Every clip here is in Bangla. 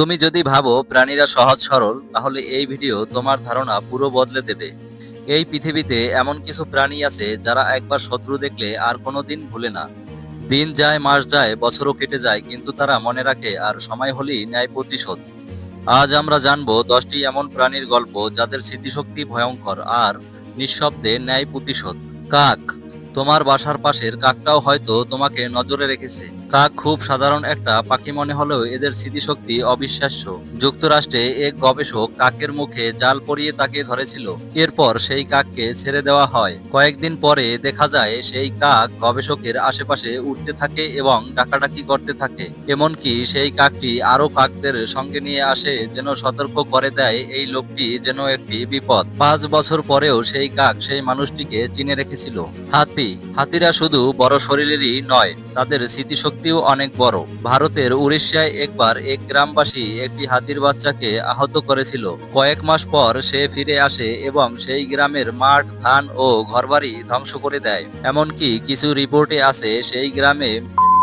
তুমি যদি ভাবো প্রাণীরা সহজ সরল, তাহলে এই ভিডিও তোমার ধারণা পুরো বদলে দেবে। এই পৃথিবীতে এমন কিছু প্রাণী আছে যারা একবার শত্রু দেখলে আর কোনোদিন ভুলে না। দিন যায়, মাস যায়, বছরও কেটে যায়, কিন্তু তারা মনে রাখে আর সময় হলেই ন্যায় প্রতিশোধ। আজ আমরা জানব দশটি এমন প্রাণীর গল্প যাদের স্মৃতিশক্তি ভয়ঙ্কর আর নিঃশব্দে ন্যায় প্রতিশোধ। কাক। তোমার বাসার পাশের কাকটাও হয়তো তোমাকে নজরে রেখেছে। কাক খুব সাধারণ একটা পাখি মনে হলেও এদের স্মৃতিশক্তি অবিশ্বাস্য। যুক্তরাষ্ট্রে এক গবেষক কাকের মুখে জাল পরিয়ে তাকে ধরেছিল। এরপর সেই কাককে ছেড়ে দেওয়া হয়। কয়েকদিন পরে দেখা যায় সেই কাক গবেষকের আশেপাশে উঠতে থাকে এবং ডাকাডাকি করতে থাকে। এমনকি সেই কাকটি আরও কাকদের সঙ্গে নিয়ে আসে যেন সতর্ক করে দেয় এই লোকটি যেন একটি বিপদ। পাঁচ বছর পরেও সেই কাক সেই মানুষটিকে চিনে রেখেছিল। হাতি হাতিরা শুধু বড় শরীরেরই নয়, তাদের স্মৃতিশক্তিও অনেক বড়। ভারতের উড়িষ্যায় একবার এক গ্রামবাসী একটি হাতির বাচ্চাকে আহত করেছিল। কয়েক মাস পর সে ফিরে আসে এবং সেই গ্রামের মাঠ, ধান ও ঘরবাড়ি ধ্বংস করে দেয়। এমনকি কিছু রিপোর্টে আছে, সেই গ্রামে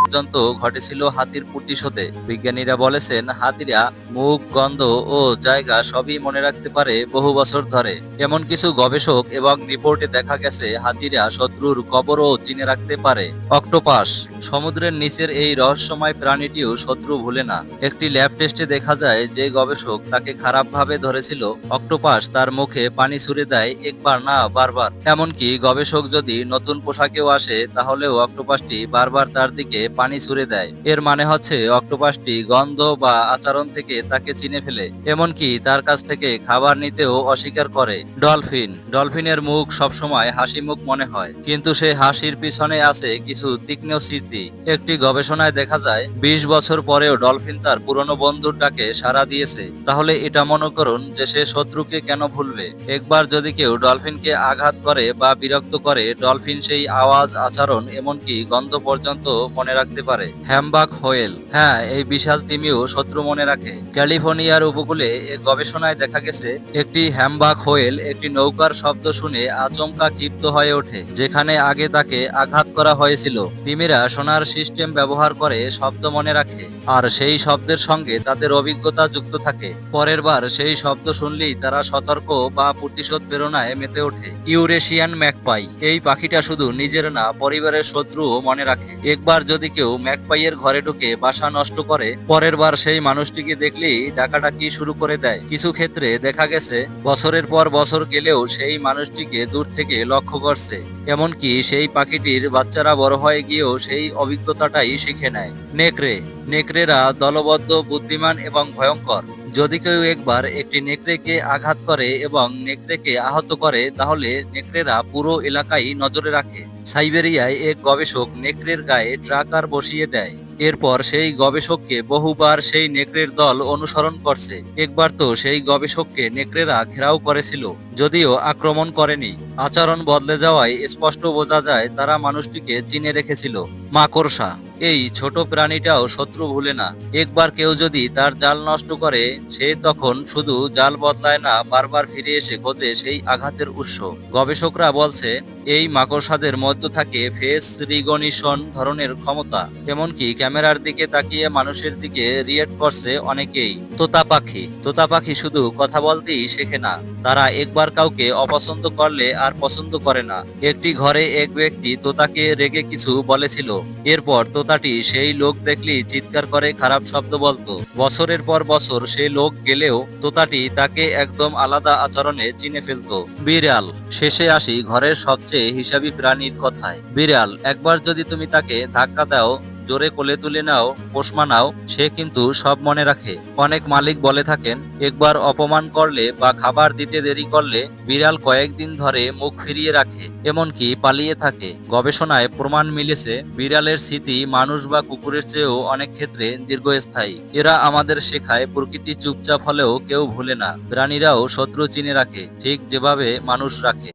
পর্যন্ত ঘটেছিল হাতির প্রতিশোধে। বিজ্ঞানীরা বলেছেন, হাতিরা মুখ, গন্ধ ও জায়গা সবই মনে রাখতে পারে বহু বছর ধরে। এমন কিছু গবেষক এবং রিপোর্টে দেখা গেছে, হাতিরা শত্রুর কবরও চিনে রাখতে পারে। অক্টোপাস, সমুদ্রের নিচের এই রহস্যময় প্রাণীটিও শত্রু ভুলে না। একটি ল্যাব টেস্টে দেখা যায়, যে গবেষক তাকে খারাপভাবে ধরেছিল, অক্টোপাস তার মুখে পানি ছুড়ে দেয় একবার না বারবার। এমনকি গবেষক যদি নতুন পোশাকেও আসে, তাহলেও অক্টোপাসটি বারবার তার দিকে পানি ছুড়ে দেয়। এর মানে হচ্ছে অক্টোপাসটি গন্ধ বা আচরণ থেকে তাকে চিনে ফেলে, এমনকি তার কাছ থেকে খাবার নিতেও অস্বীকার করে। ডলফিন। ডলফিনের মুখ সবসময় হাসি মুখ মনে হয়, কিন্তু সে হাসির পিছনে আছে কিছু তীক্ষ্ণ স্মৃতি। একটি গবেষণায় দেখা যায়, বিশ বছর পরেও ডলফিন তার পুরনো বন্ধুর ডাকে সাড়া দিয়েছে। তাহলে এটা মনে করুন যে সে শত্রুকে কেন ভুলবে? একবার যদি কেউ ডলফিনকে আঘাত করে বা বিরক্ত করে, ডলফিন সেই আওয়াজ, আচরণ, এমনকি গন্ধ পর্যন্ত মনে রাখতে পারে। Humpback whale. হ্যাঁ এই বিশাল তিমিও শত্রু মনে রাখে। ক্যালিফোর্নিয়ার উপকূলে এক গবেষণায় দেখা গেছে, একটি হ্যামবাক হোয়েল একটি নৌকার শব্দ শুনে আচমকা ক্ষিপ্ত হয়ে ওঠে, যেখানে আগে তাকে আঘাত করা হয়েছিল। তিমিরা সোনার সিস্টেম ব্যবহার করে শব্দ মনে রাখে, আর সেই শব্দের সঙ্গে তাদের অভিজ্ঞতা যুক্ত থাকে। পরের বার সেই শব্দ শুনলেই তারা সতর্ক বা প্রতিশোধ প্রেরণায় মেতে ওঠে। Eurasian magpie. এই পাখিটা শুধু নিজের না, পরিবারের শত্রুও মনে রাখে। একবার যদি কেউ ম্যাকপাইয়ের ঘরে ঢুকে বাসা নষ্ট করে, পরের বার সেই মানুষটিকে দেখলেই ডাকাডাকি শুরু করে দেয়। কিছু ক্ষেত্রে দেখা গেছে, বছরের পর বছর গেলেও সেই মানুষটিকে দূর থেকে লক্ষ্য করছে। এমনকি সেই পাখিটির বাচ্চারা বড় হয়ে গিয়েও সেই অভিজ্ঞতাটাই শিখে নেয়। নেকড়ে, নেকড়েরা দলবদ্ধ, বুদ্ধিমান এবং ভয়ঙ্কর। যদি কেউ একবার একটি নেকড়েকে আঘাত করে এবং নেকড়েকে আহত করে, তাহলে নেকড়েরা পুরো এলাকায় নজরে রাখে। সাইবেরিয়ায় এক গবেষক নেকড়ের গায়ে ট্রাকার বসিয়ে দেয়। এরপর সেই গবেষককে বহুবার সেই নেকড়ের দল অনুসরণ করছে। একবার তো সেই গবেষককে নেকড়েরা ঘেরাও করেছিল, যদিও আক্রমণ করেনি। আচরণ বদলে যাওয়ায় স্পষ্ট বোঝা যায় তারা মানুষটিকে চিনে রেখেছিল। মাকড়সা এই ছোট প্রাণীটাও শত্রু ভুলে না। একবার কেউ যদি তার জাল নষ্ট করে, সে তখন শুধু জাল বদলায় না, বারবার ফিরে এসে খোঁজে সেই আঘাতের উৎস। গবেষকরা বলছে এই মাকড়সাদের মধ্যে থাকে ফেস রিগনিশন ধরনের ক্ষমতা। এমনকি ক্যামেরার দিকে তাকিয়ে মানুষের দিকে রিয়েক্ট করছে অনেকেই। তোতা পাখি। তোতা পাখি শুধু কথা বলতেই শেখে না। তারা একবার কাউকে অপছন্দ করলে আর পছন্দ করে না। একটি ঘরে এক ব্যক্তি তোতাকে রেগে কিছু বলেছিল। এরপর তোতাটি সেই লোক দেখলেই চিৎকার করে খারাপ শব্দ বলতো। বছরের পর বছর সে লোক গেলেও তোতাটি তাকে একদম আলাদা আচরণে চিনে ফেলতো। বিড়াল। শেষে আসি ঘরের সবচেয়ে হিসাবী প্রাণীর কথায়, বিড়াল, একবার যদি তুমি তাকে ধাক্কা দাও, জোরে কোলে তুলে নাও পোষমা নাও সে কিন্তু সব মনে রাখে। অনেক মালিক বলে থাকেন, একবার অপমান করলে বা খাবার দিতে দেরি করলে বিড়াল কয়েকদিন ধরে মুখ ফিরিয়ে রাখে, এমনকি পালিয়ে থাকে। গবেষণায় প্রমাণ মিলেছে, বিড়ালের স্মৃতি মানুষ বা কুকুরের চেয়েও অনেক ক্ষেত্রে দীর্ঘস্থায়ী। এরা আমাদের শেখায়, প্রকৃতি চুপচাপ হলেও কেউ ভুলে না। প্রাণীরাও শত্রু চিনে রাখে, ঠিক যেভাবে মানুষ রাখে।